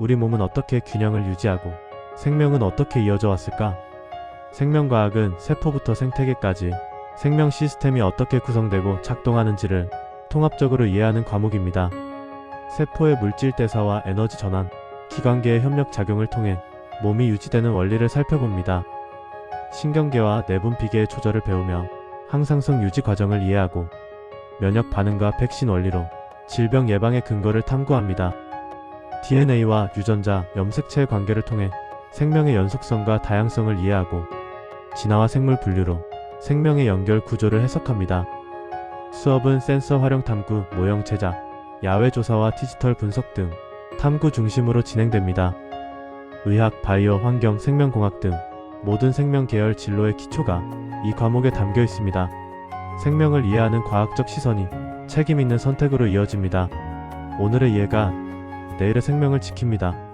우리 몸은 어떻게 균형을 유지하고 생명은 어떻게 이어져 왔을까? 생명과학은 세포부터 생태계까지 생명 시스템이 어떻게 구성되고 작동하는지를 통합적으로 이해하는 과목입니다. 세포의 물질 대사와 에너지 전환, 기관계의 협력 작용을 통해 몸이 유지되는 원리를 살펴봅니다. 신경계와 내분 비계의 조절을 배우며 항상성 유지 과정을 이해하고 면역 반응과 백신 원리로 질병 예방의 근거를 탐구합니다. DNA와 유전자, 염색체의 관계를 통해 생명의 연속성과 다양성을 이해하고 진화와 생물 분류로 생명의 연결 구조를 해석합니다. 수업은 센서 활용 탐구, 모형 제작, 야외 조사와 디지털 분석 등 탐구 중심으로 진행됩니다. 의학, 바이오, 환경, 생명공학 등 모든 생명 계열 진로의 기초가 이 과목에 담겨 있습니다. 생명을 이해하는 과학적 시선이 책임 있는 선택으로 이어집니다. 오늘의 이해가 내일의 생명을 지킵니다.